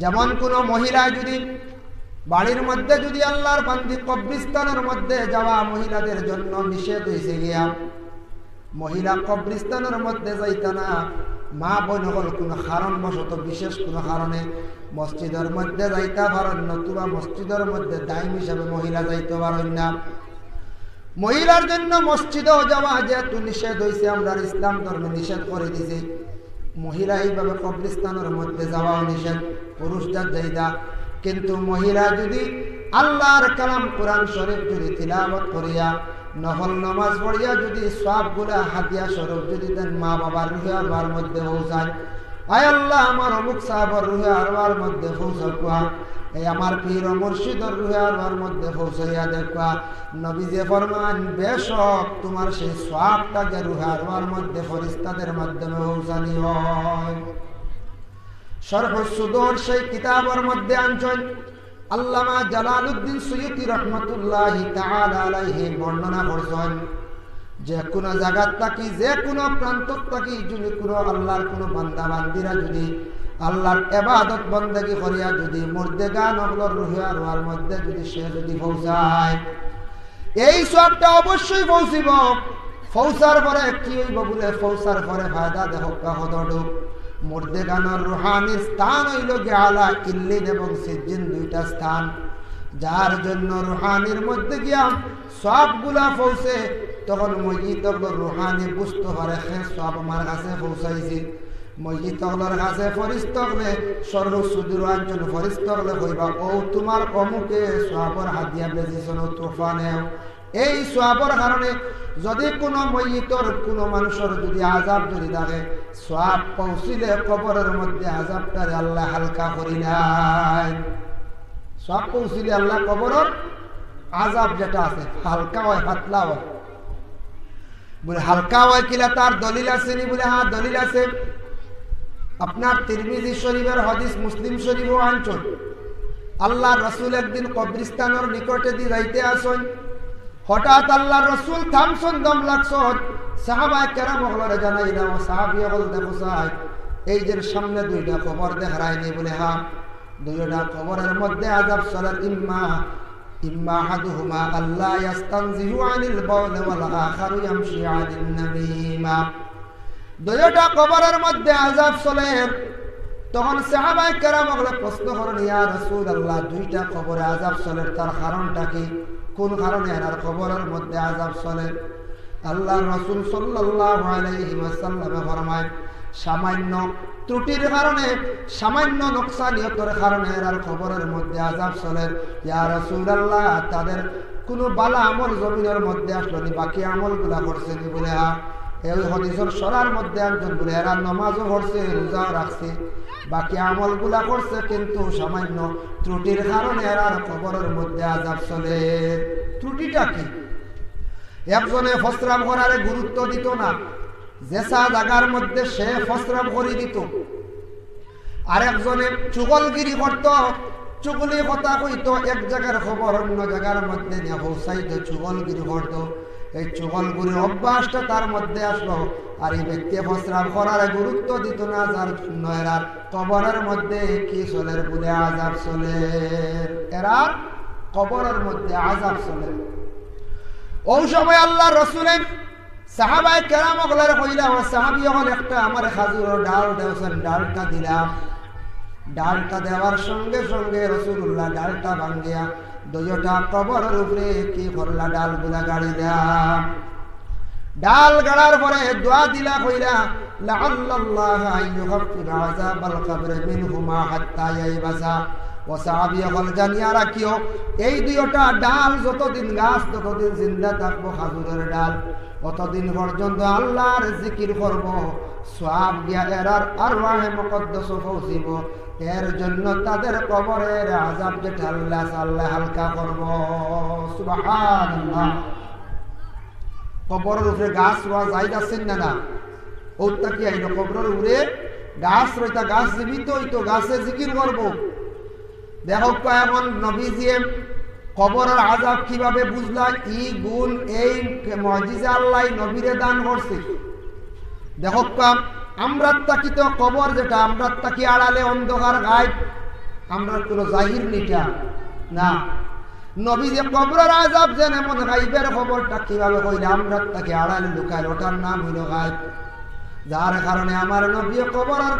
যেমন কোন মহিলা যদি বাড়ির মধ্যে যদি আল্লাহর বান্দি কবরিস্তানের মধ্যে যাওয়া মহিলাদের জন্য নিষেধ হয়েছে গিয়া, মহিলা কবরিস্তানের মধ্যে যাইতা না, মা বোন হল কোনো কারণ বশত বিশেষ কোনো কারণে মসজিদের মধ্যে যাইতে পারেন নতুবা মসজিদের মধ্যে দায়ম হিসাবে মহিলা যাইতে পারেন না। মহিলার জন্য মসজিদেও যাওয়া যেহেতু নিষেধ হয়েছে আমরা ইসলাম ধর্মে নিষেধ করে দিছি। মহিলা এইভাবে কবরিস্তানের মধ্যে যাওয়াও নিষেধ, পুরুষদের যাইদা কিন্তু মহিলা যদি আল্লাহর কালাম কোরআন শরীফ যদি তিলাবত করিয়া, নফল নমাজ পড়িয়া যদি সবগুলা হাতিয়া স্বরূপ যদি দেন মা বাবার রুহে আরবার মধ্যে পৌঁছায়, আয় আল্লাহ, আমার অমুক সাহাবার রুহে আরবার মধ্যে পৌঁছাকুয়া এই আমার পীর ও মুর্শিদর রুহে আরবার মধ্যে পৌঁছাইয়া দেখবা নবী যে ফরমান, বেশক তোমার সেই সবটাকে রুহে আরবার মধ্যে ফরিস্তাদের মাধ্যমে পৌঁছানি হয়। শরহ সুদর সেই কিতাবের মধ্যে আনছেন আল্লামা জালালউদ্দিন সৈয়দি রহমতুল্লাহ আলাইহি বর্ণনা করছেন, যে কোনো জায়গার থাকি, যে কোনো প্রান্ত থাকি, যদি কোনো আল্লাহর কোনো বান্দা বান্দিরা যদি আল্লাহর এবাদত বন্দেগি করিয়া যদি মুর্দে গান অগলর রুহে আর মধ্যে যদি সে যদি পৌঁছায় এই সবটা অবশ্যই পৌঁছিব ফৌসার পরে কি হইব বলে? ফৌসার পরে ফায়দা দেহ কাহদুক মুর্দে গানের রুহানির স্থান হইল গেলা ইল্লিন এবং সিজ্জিন দুইটা স্থান। যার জন্য রুহানির মধ্যে গিয়া সবগুলা পৌঁছে তখন মসজিদ রুহানি বুঝতে পারে হ্যাঁ সব আমার কাছে পৌঁছাইছি এই যদি কোনো ময়িতর কোনো মানুষের যদি আজাব যদি থাকে সোয়াব পৌঁছিলে কবরের মধ্যে আজাবটারে আল্লাহ হালকা করি নাই। সব পৌঁছিলে আল্লাহ কবরের আজাব যেটা আছে, হালকা হয়, পাতলা হয়। বলে হালকা হয় কিলা তার দলিল আছে নি বলে হ্যাঁ দলিল আছে। আপনার তিরমিজি শরীফের হদিস, মুসলিম শরীফও আনছন আল্লাহ রসুল একদিন কবরিস্তানের নিকটে দিয়ে যাইতে আসন। হঠাৎ আল্লাহ রসুল থামসন দম লাগছন সাহাবায় কেরাম হলরে জানাই না সাহাবি হল দেখো সাহায় এই যে সামনে দুইটা খবর দেখায়নি বলে হা দুইটা খবরের মধ্যে আজাব সলার ইম্মা ইম্মা হাদুহুমা আল্লাহ ইয়াস্তানজিহু আনিল বাউল ওয়াল আখারু ইয়ামশি আনিন নামিমা দুইটা খবরের মধ্যে আজাব চলে। তখন সাহাবাই কেরাম প্রশ্ন করেন, ইয়া রসুল আল্লাহ দুইটা খবরে আজাব চলে, তার কারণটা কি? কোন কারণে আর খবরের মধ্যে আজাব চলে? আল্লাহ রসুল সাল্লাহ ফরমায়, সামান্য ত্রুটির কারণে, সামান্য নোকসানিয়তের কারণে আর খবরের মধ্যে আজাব চলে। ইয়া রসুল আল্লাহ তাদের কোনো বালা আমল জমিনের মধ্যে আসলো বাকি আমলগুলা করছে বলে মধ্যে করছে, কিন্তু সামান্য কারণে মধ্যে চলে। ত্রুটিটা কি? একজনে গুরুত্ব দিত না জেসা জাগার মধ্যে সে ফসরাম করে দিত। আর একজনে চুগলগিরি করত, চুগলি কথা কইতো, এক জায়গার খবর অন্য জায়গার মধ্যে চুগলগিরি করত। এই চুগলগুরির অভ্যাসটা তার মধ্যে আসলো। আর এই ব্যক্তি ফসরাম করার গুরুত্ব দিত না, যার জন্য এরার কবরের মধ্যে কি চলে বলে আজাব চলে। এরা কবরের মধ্যে আজাব চলে। ওই সময় আল্লাহ রসুলেন সাহাবাই কেরাম ওগুলার কইলাম সাহাবি যখন একটা আমার খাজুর ডাল দেওছেন, ডালটা দিলাম। ডালটা দেওয়ার সঙ্গে সঙ্গে রসুল্লাহ ডালটা ভাঙ্গিয়া দুজোটা কবরের উপরে কি করলা ডালগুলা গাড়ি দেয়া। ডাল গাড়ার পরে দোয়া দিলা কইরা, লাআল্লাল্লাহ আইয়ুখাফিফ আযাবাল কবর মিনহুমা হাত্তা ইয়াইবাসা। রাখিও, এই দুইটা ডাল যতদিন গাছ, ততদিন জিন্দা থাকব খাজুরের ডাল। অতদিন পর্যন্ত আল্লাহর জিকির করব সব গিয়া এরার আর ওয়াহে মুকদ্দাস পৌঁছিব। এর জন্য তাদের কবরের আজাব যেটা আল্লাহ আল্লাহ হালকা করব। কবরের উপরে গাছ রোয়া যাই যাচ্ছেন না না? ওটা কি আইলো? কবরের উপরে গাছ রইতা গাছ জীবিত হইতো গাছে জিকির করব। দেখো এমন নবী দিয়ে কবরের আজাব কীভাবে বুঝলা? ই গুণ, এই মজিজা আল্লাহ নবীরে দান করছে। দেখো আমরা তাকিত কবর যেটা আমরা তাকি আড়ালে অন্ধকার গায়ে আমরা কোনো জাহির নিটা না। নবী যে কবরের আজাব যেন এমন গাইবের খবরটা কীভাবে কইলে আমরা তাকে আড়ালে লুকাইল, ওটার নাম হইল গাইব। যার কারণে আমার নবী কবরের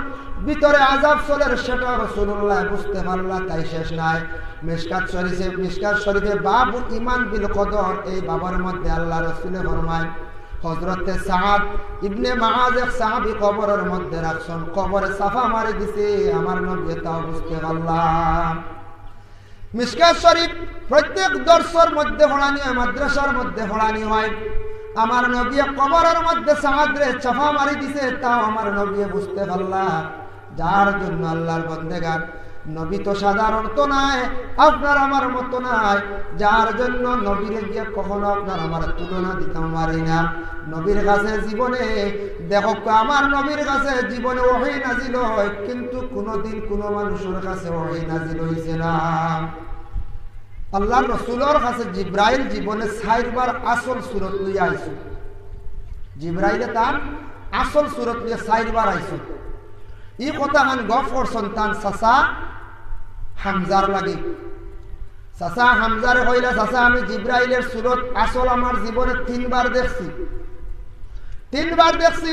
ভিতরে আজাব চলের সেটা রসুল্লাহ বুঝতে পারলা, তাই শেষ নাই। মিসকাত শরীফে মিসকাত শরীফে বাবু ইমান বিল কদর, এই বাবার মধ্যে আল্লাহ রসুলে ফরমায় হজরতে সাহাব ইবনে মাহাজ এক সাহাবি কবরের মধ্যে রাখছেন। কবরে সাফা মারি দিছে, আমার নবী তাও বুঝতে পারলাম। মিসকাত শরীফ প্রত্যেক দর্শর মধ্যে পড়ানি হয়, মাদ্রাসার মধ্যে পড়ানি হয়। আমার নবী কবরের মধ্যে সাহায্যে চাফা মারি দিছে, তাও আমার নবী বুঝতে পারলা যার জন্য আল্লাহর বন্দেগান নবী তো সাধারণ তো নাই, আপনার আমার মতো নাই। যার জন্য নবীর গিয়ে কখনো আপনার আমার তুলনা দিতে পারি না। নবীর কাছে জীবনে, দেখো আমার নবীর কাছে জীবনে ওহি নাজিল হয়, কিন্তু কোনোদিন কোনো মানুষের কাছে ওহি নাজিল হয়েছে না। আল্লাহ রসুলের কাছে জিব্রাইল জীবনে সাইরবার আসল সুরত লইয়া আইসু। জিব্রাইলে তার আসল সুরত লইয়া সাইরবার আইসু। ই কথা খান গফ করছেন তান চাচা হামজার লাগে। চাচা, হামজারে কইলা, চাচা, আমি জিব্রাইলের সুরত আসল আমার জীবনে তিনবার দেখছি। তিনবার দেখছি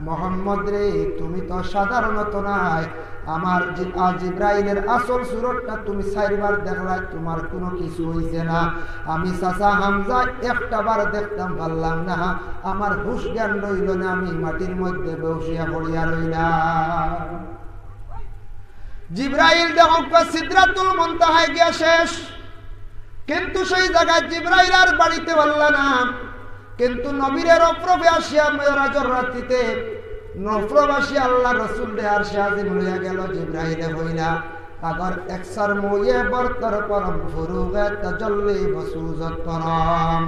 মোহাম্মদ রে, তুমি তো সাধারণত নাই। আমার জিব্রাইলের আসল সুরতটা তুমি চারবার দেখলা তোমার কোনো কিছু হইছে না। আমি চাচা হামজা একটা বার দেখতাম পারলাম না, আমার হুশ জ্ঞান রইল না, আমি মাটির মধ্যে বসিয়া পড়িয়া রইলাম। জিব্রাইল দেখো সিদ্ধাতুল মন্তাহায় গিয়া শেষ। কিন্তু সেই জায়গায় জিব্রাইল আর বাড়িতে পারল না। কিন্তু নবীরের অপ্রভে আসিয়া মেয়রাজর রাত্রিতে নফরবাসী আল্লাহ রসুল দেহার সে আজিম গেল, জিব্রাইলে হইলা। আগর একসার মুয়ে বর্তর পরম ফুরুগে তজল্লি বসুজত পরম।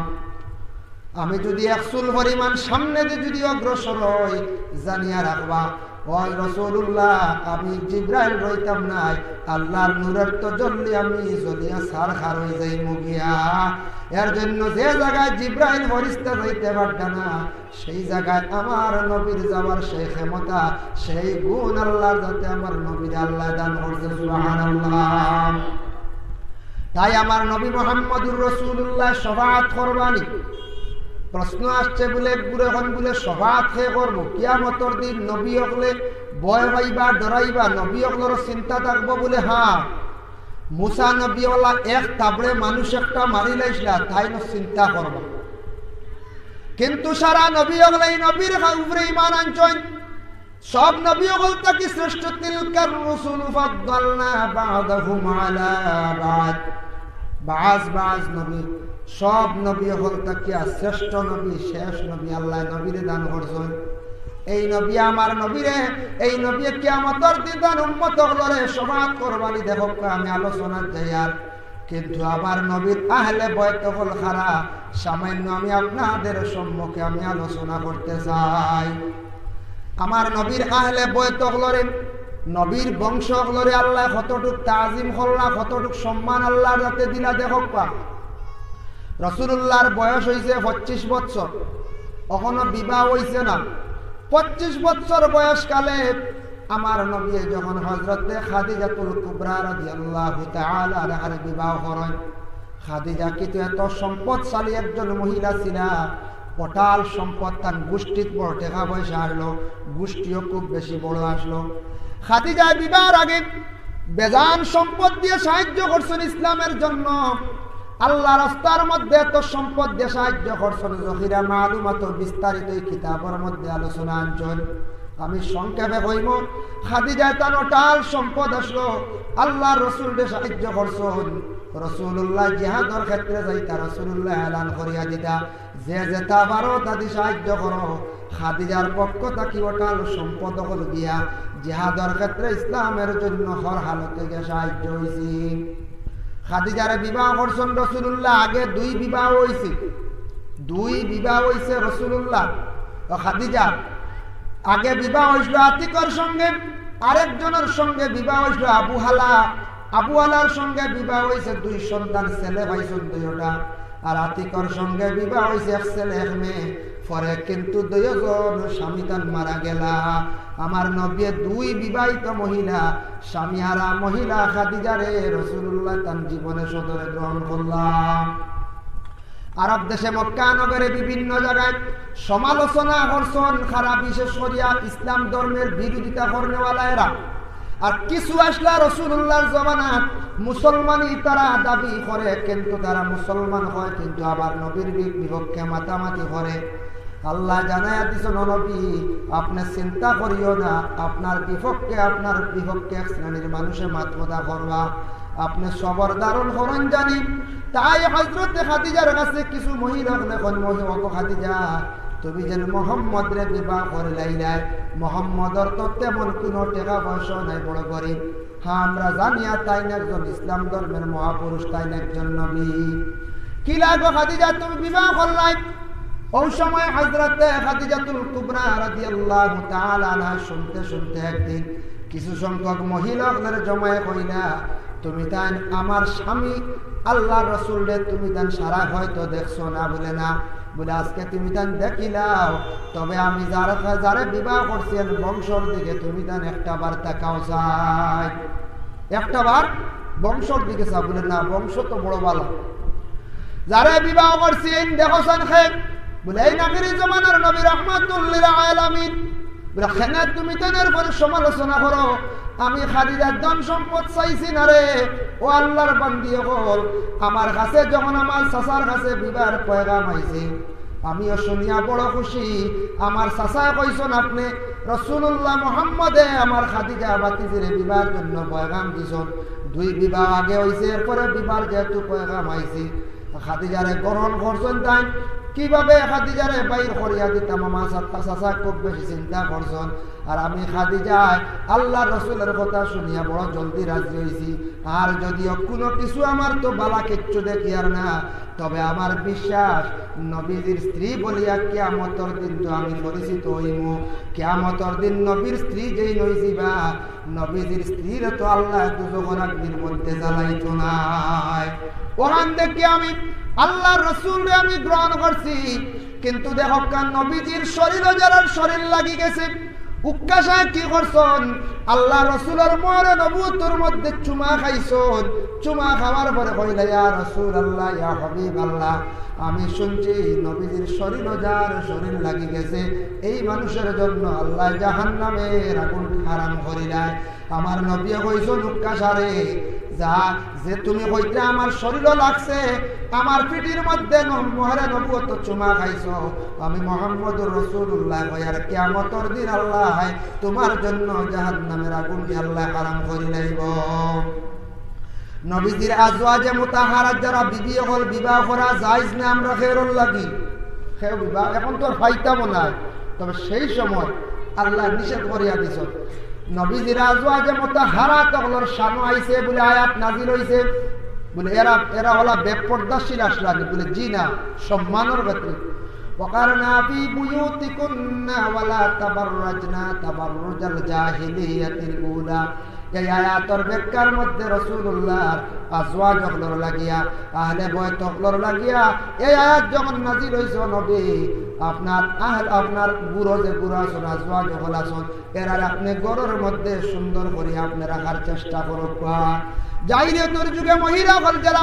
আমি যদি একসুল পরিমাণ সামনে দিয়ে যদি অগ্রসর হই, জানিয়া রাখবা ওই রসুল্লাহ আমি জিব্রাইল রইতাম নাই। আল্লাহর নূরের তো জলদি আমি জলিয়া সার খার হয়ে যাই মুগিয়া এর জন্য যে জায়গায় জিব্রাইল ফরিস্তা যাইতে পারত না, সেই জায়গায় আমার নবীর যাওয়ার সেই ক্ষমতা, সেই গুণ আল্লাহর যাতে আমার নবীর আল্লাহ দান করছে, সুবহানাল্লাহ। তাই আমার নবী মোহাম্মদুর রসুল্লাহ সবাত করবানি প্রশ্ন আসছে বলে এখন বলে সভা খেয়ে করব। কিয়ামতর দিন নবী অকলে বয় পাইবা, ডরাইবা নবী অকলের চিন্তা থাকব বলে হ্যাঁ মুসা নবীওয়ালা এক তাবড়ে মানুষ একটা মারি লাইছিলা, তাই চিন্তা করবা। কিন্তু সারা নবী অকলে এই নবীর উপরে ইমান আনছেন সব নবী অকল তাকে শ্রেষ্ঠ তিলকার রসুল ফাদ্দালনা বাদাহুম আলা বাদ। বাজ বাজ নবী। সব নবী হল তাকিয়া শ্রেষ্ঠ নবী, শেষ নবী আল্লাহ নবীরে দান করছেন। এই নবী আমার নবীরে, এই নবী কিয়ামতর দিদান উম্মত হলরে সমাজ করবানি দেখো আমি আলোচনা যাই আর কিন্তু আমার নবীর আহলে বয়ত হল খারা, সামান্য আমি আপনাদের সম্মুখে আমি আলোচনা করতে চাই। আমার নবীর আহলে বয়ত হলরে নবীর বংশ হলরে আল্লাহ কতটুক তাজিম হল্লা কতটুক সম্মান আল্লাহ যাতে দিলা দেখক পা রসুল্লাহর বয়স হয়েছে পঁচিশ বছর এখনও বিবাহ হয়েছে না। পঁচিশ বছর বয়সকালে আমার নবী যখন হজরতে খাদিজাতুল কুবরা রাদিয়াল্লাহু বিবাহ করেন, খাদিজা কিন্তু এত সম্পদশালী একজন মহিলা ছিল পটাল সম্পদ তার গোষ্ঠীর বড় টাকা পয়সা আসলো, গোষ্ঠীও খুব বেশি বড় আসলো। খাদিজা বিবাহের আগে বেজান সম্পদ দিয়ে সাহায্য করছেন ইসলামের জন্য। আল্লাহ রাস্তার মধ্যে এত সম্পদ দিয়ে সাহায্য করছেন, জহিরা মালুমাত বিস্তারিত এই কিতাবের মধ্যে আলোচনা আনছেন। আমি সংক্ষেপে কইব, খাদিজা তার টাল সম্পদ আসলো আল্লাহ রসুল সাহায্য করছেন। রসুল্লাহ জিহাদর ক্ষেত্রে যাইতা রসুল্লাহ এলান করিয়া দিতা, যে যেতা পারো তাদি সাহায্য করো। খাদিজার পক্ষ থাকি ওটাল সম্পদ হল গিয়া, জিহাদর ক্ষেত্রে ইসলামের জন্য হর হালতে সাহায্য হয়েছি খাদিজারে বিবাহ করছেন রসুল্লাহ আগে দুই বিবাহ হয়েছে দুই বিবাহ হয়েছে রসুল্লাহ ও খাদিজার আগে বিবাহ হয়েছিল আতিকর সঙ্গে, আরেকজনের সঙ্গে বিবাহ হয়েছিল আবু হালা। আবু হালার সঙ্গে বিবাহ হয়েছে দুই সন্তান, ছেলে পাইছেন দুইটা। আর আতিকর সঙ্গে বিবাহ হয়েছে এক ছেলে, এক মেয়ে। পরে কিন্তু দুইজন স্বামী তান মারা গেলা। আমার নবিয়ে দুই বিবাহিত মহিলা, স্বামী হারা মহিলা খাদিজারে রসুল্লাহ তার জীবনে সদরে গ্রহণ করলাম আরব দেশে মক্কা নগরে বিভিন্ন জায়গায় সমালোচনা করছেন খারাপ বিশেষ করিয়া ইসলাম ধর্মের বিরোধিতা করনেওয়ালা এরা আর কিছু আসলা রসুল্লাহর জমানাত মুসলমানই তারা দাবি করে, কিন্তু তারা মুসলমান হয়, কিন্তু আবার নবীর বিপক্ষে মাতামাতি করে। আল্লাহ জানায় দিছ, নবী, আপনি চিন্তা করিও না, আপনার বিপক্ষে আপনার বিপক্ষে এক শ্রেণির মানুষে মাতমতা করবা। আপনি সবর দারুণ করেন জানি। তাই হজরত খাদিজার কাছে কিছু মহিলা এখন খাদিজা, তুমি যেন মোহাম্মদ রে বিবাহ করে লাইলাই মোহাম্মদর তো তেমন কোনো টাকা পয়সা নাই, বড় গরিব। হ্যাঁ আমরা জানিয়া তাই না একজন ইসলাম ধর্মের মহাপুরুষ, তাই না একজন নবী। কি লাগো খাদিজা, তুমি বিবাহ করলাই? শুনতে শুনতে একদিন কিছু সংখ্যক জমায়ে তুমি আমার স্বামী আল্লাহ রসুল রে, তুমি তান সারা হয়তো দেখছ না? বলে না। বলে, আজকে তুমি তান দেখিলাও, তবে আমি যার যারে বিবাহ করছি বংশর দিকে তুমি তান একটা বার তাকাও চাই একটা বার বংশর দিকে চা বলে, না, বংশ তো বড় ভালো। যারা বিবাহ করছেন দেখো বলে, এই নাগিরি জমানার নবী রহমাতুল্লিল আলামিন। তুমি সমালোচনা আমি সম্পদ যখন বিবার আমিও শুনিয়া বড় খুশি। আমার চাচা কইছেন আপনি রসুল্লাহ মোহাম্মদে আমার খাদিজা বাতিজিরে বিবাহ জন্য পয়গাম দিছন। দুই বিবাহ আগে হয়েছে এরপরে বিবাহ যেহেতু পয়গাম আইছি। খাদিজারে গ্রহণ করছেন তাই কীভাবে খাদিজারে বাইর করিয়া দিতাম? আমার সাত্তা চাচা খুব বেশি চিন্তা করছেন। আর আমি খাদিজায় আল্লাহ রসুলের কথা শুনিয়া বড় জলদি রাজি হয়েছি আর যদিও কোনো কিছু আমার তো বালা কিচ্ছু দেখি আর না, তবে আমার বিশ্বাস, নবীজির স্ত্রী বলিয়া কেয়ামতর দিন তো আমি পরিচিত হইম কেয়ামতর দিন নবীর স্ত্রী যেই নইছিবা নবীজির স্ত্রীর তো আল্লাহ দুজোগর অগ্নির মধ্যে জ্বালাইত নাই। ওখান থেকে আমি আল্লাহ রসুলরে আমি গ্রহণ করছি। কিন্তু দেখো কান নবীজির শরীর যারা শরীর লাগি গেছে। উক্কাশায় কি করছন? আল্লাহ রসুলের মরে নবুতর মধ্যে চুমা খাইছন। চুমা খাওয়ার পরে কইলা ইয়া রসুল আল্লাহ ইয়া হাবিব আল্লাহ আমি শুনছি নবীজির শরীর যার শরীর লাগি গেছে। এই মানুষের জন্য আল্লাহ জাহান নামের আগুন হারাম করিলায়। আমার নবী কইছন উক্কাশারে যা, যে তুমি কইতে আমার শরীরও লাগছে, আমার পিঠির মধ্যে মহরে নবুয়ত চুমা খাইছ। আমি মোহাম্মদুর রসুল্লাহ কয়ার কেমতর দিন আল্লাহ তোমার জন্য জাহান নামের আগুন আল্লাহ হারাম করি লাইব নবীজির আজওয়াজে মুতাহারাত যারা বিবি হল, বিবাহ করা যাইজ না আমরা খেরল লাগি? খেয়ে বিবাহ এখন তো আর ফাইতামও নাই। তবে সেই সময় আল্লাহ নিষেধ করিয়া দিছ নবীজির আজওয়াজে মুতাহারাত তগলর শানু আইছে বলে আয়াত নাজিল হইছে বলে এরা এরা হলা বেপর্দাশীল আসলানি বলে জি না সম্মানের ব্যাপারে وقرنا في بيوتكن ولا تبرجنا تبرج الجاهلية الأولى এই আয়াতর ব্যাখ্যার মধ্যে রসুল্লাহর আজওয়া জগলর লাগিয়া, আহলে বয় তকলর লাগিয়া, এই আয়াত যখন নাজির হইছে নবী, আপনার আহল, আপনার বুড়ো যে বুড়ো আসন আজওয়া জগল আসন এরার আপনি গরুর মধ্যে সুন্দর করে আপনি রাখার চেষ্টা করুক। জাহিরিয়তের যুগে মহিলা হল যারা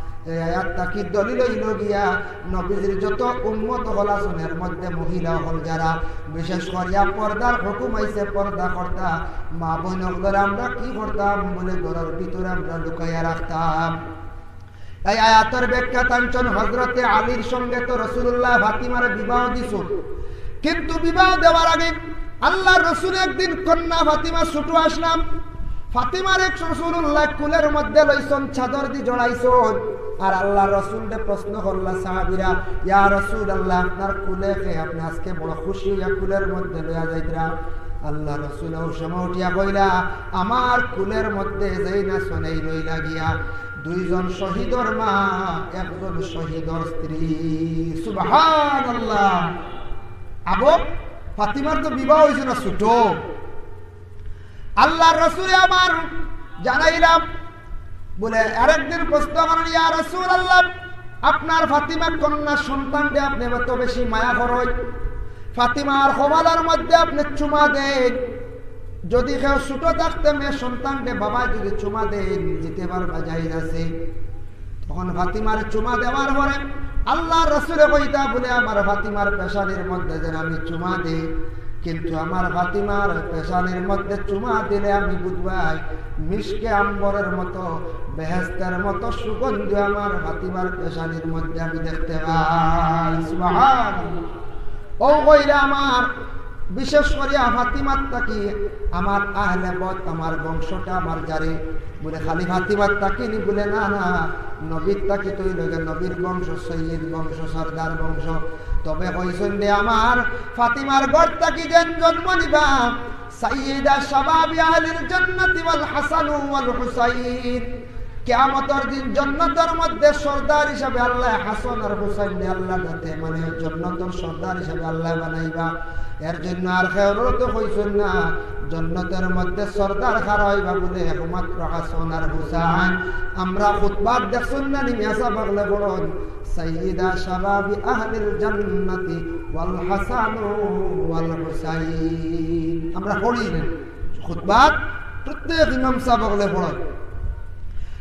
মধ্যে মহিলা পর্দা মা কি বলে হজরতে আলীর সঙ্গে তো রসুল্লাহ ফাতিমার বিবাহ দিছ কিন্তু বিবাহ দেওয়ার আগে আল্লাহ রসুল একদিন কন্যা ফাতিমা ছুটু আসলাম। ফাতিমার এক রসুল্লাহ কুলের মধ্যে লইছন চাদর দি জড়াইছন আর আল্লাহ রসুলকে প্রশ্ন করলা, সাহাবিরা, ইয়া রসুল আল্লাহ আপনার কুলে খেয়ে আপনি আজকে বড় খুশি হইয়া কুলের মধ্যে লইয়া যাইতরা? আল্লাহ রসুল সময় উঠিয়া কইলা আমার কুলের মধ্যে যাই না শোনেই লইলা গিয়া। দুইজন শহীদর মা, একজন শহীদর স্ত্রী। সুবহান আল্লাহ আবো ফাতিমার তো বিবাহ হয়েছে না ছোট। আল্লাহ রসুলে আমার জানাইলাম বলে, আরেকদিন ইয়া রসুল আল্লাহ আপনার ফাতিমার কন্যা সন্তানকে আপনি এত বেশি মায়া করই ফাতিমার কমালার মধ্যে আপনি চুমা দেন। যদি কেউ ছোট থাকতে মেয়ে সন্তানকে বাবা যদি চুমা দেন যেতে পারবা যাই আছে তখন ফাতিমার চুমা দেওয়ার পরে আল্লাহ রসুলে কইতা বলে, আমার ফাতিমার পেশানির মধ্যে যেন আমি চুমা দিই। কিন্তু আমার ফাতিমার পেশানির মধ্যে চুমা দিলে আমি বুঝবাই মিশকে আম্বরের মতো, বেহেস্তের মতো সুগন্ধ আমার ফাতিমার পেশানির মধ্যে আমি দেখতে পাই। ও কইরা আমার, বিশেষ করে ফাতিমার তাকি আমার আহলে বত, আমার বংশটা আমার জারে। বলে খালি ফাতিমার তাকিনি বলে না না। নবীর তাকি তৈল নবীর বংশ, সৈয়দ বংশ, সর্দার বংশ। তবে রে আমার ফাতিমার ঘর তাকি যেন জন্ম নিবা? সাইয়েদা শাবাবি আহলিল জান্নাতি ওয়াল হাসান ওয়াল হুসাইন। কেয়ামতের দিন জন্নতের মধ্যে সর্দার হিসাবে আল্লাহ হাসান আর হুসাইন আল্লাহ মানে জন্নতের সর্দার হিসাবে আল্লাহ বানাইবা। এর জন্য আর খেয়ারও তো না, জন্নতের মধ্যে সর্দার খারা হইবা বলে একমাত্র হাসান আর হুসাইন। আমরা খুতবার দেখছেন না নিমি আসা বাগলে বড়ন সাইয়্যিদা শাবাবি আহলিল জান্নাতি ওয়াল হাসান ওয়াল হুসাইন। আমরা পড়ি না প্রত্যেক ইমাম সাহেব বগলে পড়েন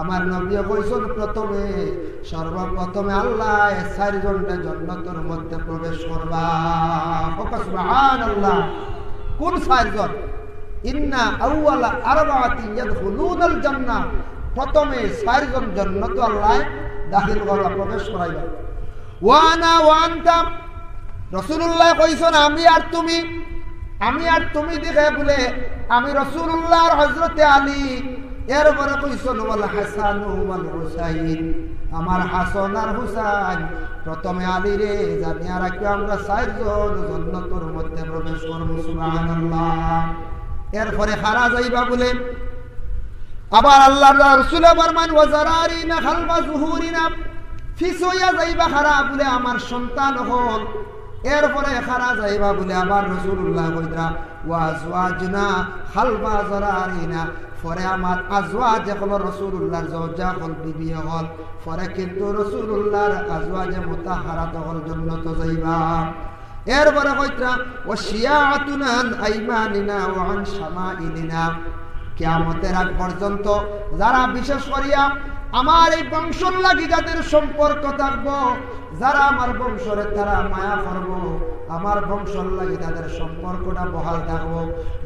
আমার নবী কইছেন প্রথমে, সর্বপ্রথমে আল্লাহ চারজনটা জান্নাতের মধ্যে প্রবেশ করবা। সুবহানাল্লাহ। কোন চারজন? ইন্না আউওয়ালা আরবাআতিন ইয়াদখুলুনাল জান্নাহ। প্রথমে চারজন জান্নাত আল্লাহ দাখিল করবা প্রবেশ করাইবা। ওয়ানা ওয়ান্তা, রাসূলুল্লাহ কইছেন আমি আর তুমি, আমি আর তুমি দেখে বলে, আমি রসুল্লাহর হজরতে আলী এরপরে আমার হাসন আর হুসাইন, প্রথমে আলী রে জানিয়া রাখি আমরা চারজন জন্নতর মধ্যে প্রবেশ করব এরপরে খারা যাইবা বলে, আবার আল্লাহ রসুল বরমান ওয়াজারারিনা খালবা জুহুরিনা ফিসইয়া যাইবা বলে আমার সন্তান হল। এরপরে যাইবা বলে, আবার রসুল্লাহ খালবা জরারিনা পরে আমার আজওয়াজ হল রসুল্লাহর জওজা হল বিবি হল, পরে কিন্তু রসুল্লাহর আজওয়াজে মুতাহারাত হল জন্নত যাইবা। এরপরে কইরা ও শিয়াতুনান আইমানিনা ওয়ান শামাইলিনা কিয়ামতের আগ পর্যন্ত যারা বিশেষ করিয়া আমার এই বংশর লাগি যাদের সম্পর্ক থাকব, যারা আমার বংশরে তারা মায়া করব আমার বংশর লাগে তাদের সম্পর্কটা বহাল থাকব।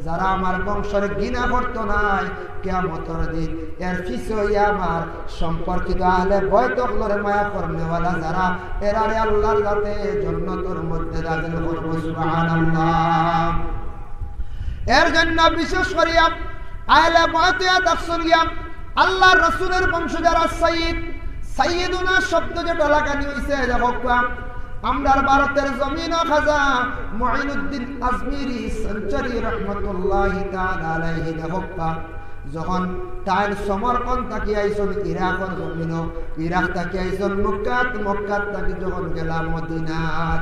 যারা আমার বংশের ঘৃণা করতো নাই কেমতর দিন এর পিছে হইয়া আমার সম্পর্কিত আহলে বয়তকলরে মায়া করনেওয়ালা যারা এরারে আল্লাহর যাতে জন্নতর মধ্যে দাখিল করব, সুবহানাল্লাহ। এর জন্য বিশেষ করিয়া আহলে বয়তিয়া দর্শন গিয়া আল্লাহ রসুলের বংশ যারা সাইদ সাইয়েদুনা শব্দ যেটা লাগানি হইছে, দেখো আমরার ভারতের জমিন খাজা মঈনুদ্দিন আজমিরি সঞ্চরি রহমতুল্লাহ আলাইহি দেখো যখন তার সমর্পণ থাকি আইসন, ইরাকর জমিন, ইরাক থাকি আইসন, মক্কাত মক্কাত থাকি যখন গেলাম মদিনাত।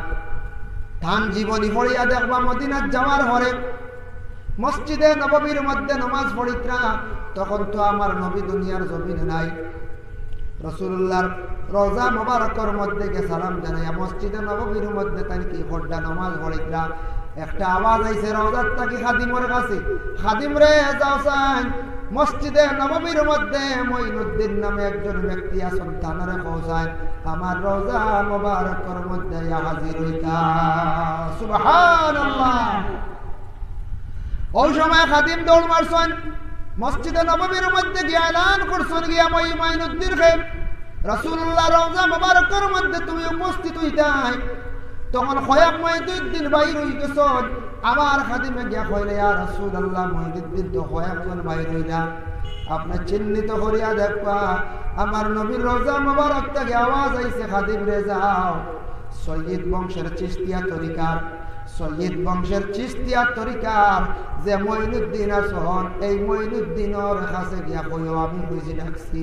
ধান জীবনী পড়িয়া দেখবা মদিনাত যাওয়ার হরে মসজিদে নববীর মধ্যে নমাজ পড়িত্রা, তখন তো আমার নবী দুনিয়ার জমিনে নাই। রসুল্লাহর রোজা মোবারকর মধ্যে গে সালাম জানাইয়া মসজিদে নববীর মধ্যে তাই কি খড্ডা নমাজ পড়িত্রা একটা আওয়াজ আইছে রোজার তাকি খাদিমর কাছে? খাদিম রে যাও সাইন মসজিদে নববীর মধ্যে মঈনুদ্দিন নামে একজন ব্যক্তি আসন থানারে পৌঁছায় আমার রোজা মোবারকর মধ্যে হাজির হইতা। সুবহানাল্লাহ। ওই সময় খাদিম দৌড় মারছেন। মসজিদে নববীর মধ্যে গিয়ে এলান করছেন গিয়া মই মাইনুদ্দিন খেম রাসূলুল্লাহ রওজা মুবারকের মধ্যে তুমি উপস্থিত হইতাই। তখন কয়েক মহিদুদ্দিন বাইর হই গেছন আবার খাদিমে গিয়া কইলে, ইয়া রাসূলুল্লাহ, মহিদুদ্দিন তো কয়েকজন বাইর হইলা আপনি চিহ্নিত করিয়া দেখবা, আমার নবীর রোজা মুবারক থেকে আওয়াজ আইছে, খাদিম রে যাও, সৈয়দ বংশের চিস্তিয়া তরিকার। সৈয়দ বংশের চিস্তিয়া তরিকার যে মঈনুদ্দিন আসন এই মঈনুদ্দিনের কাছে গিয়া কইও, আমি বুঝি রাখছি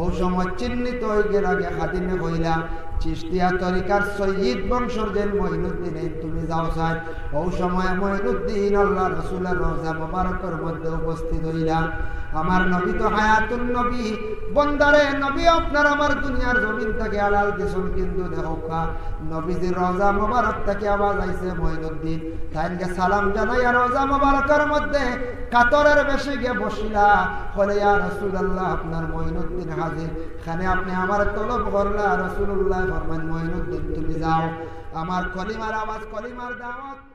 ও সময় চিহ্নিত হয়ে গেল, আগে খাদিমে কইলা চিস্তিয়া তরিকার সৈয়দ বংশের যে মঈনুদ্দিন তুমি যাও চাই। ও সময় মঈনুদ্দিন আল্লাহ রসুলের রোজা মোবারকের মধ্যে উপস্থিত হইলা। আমার নবী তো হায়াতুন নবী। বন্দারে নবী, আপনার আমার দুনিয়ার জমিন থেকে আড়াল দিছুন কিন্তু দেখা নবীজির রোজা মোবারক থেকে আওয়াজ আইছে মঈনুদ্দিন তাইনকে সালাম জানাইয়া রোজা মোবারকের মধ্যে কাতরের বেশি গিয়ে বসিলা। বলে, ইয়া রাসূলুল্লাহ, আপনার মঈনুদ্দিন হাজির। খানে আপনি আমার তলব করলা, রাসূলুল্লাহ ফরমান মঈনুদ্দিন তুমি যাও। আমার কলিমার আওয়াজ, কলিমার দাওয়াত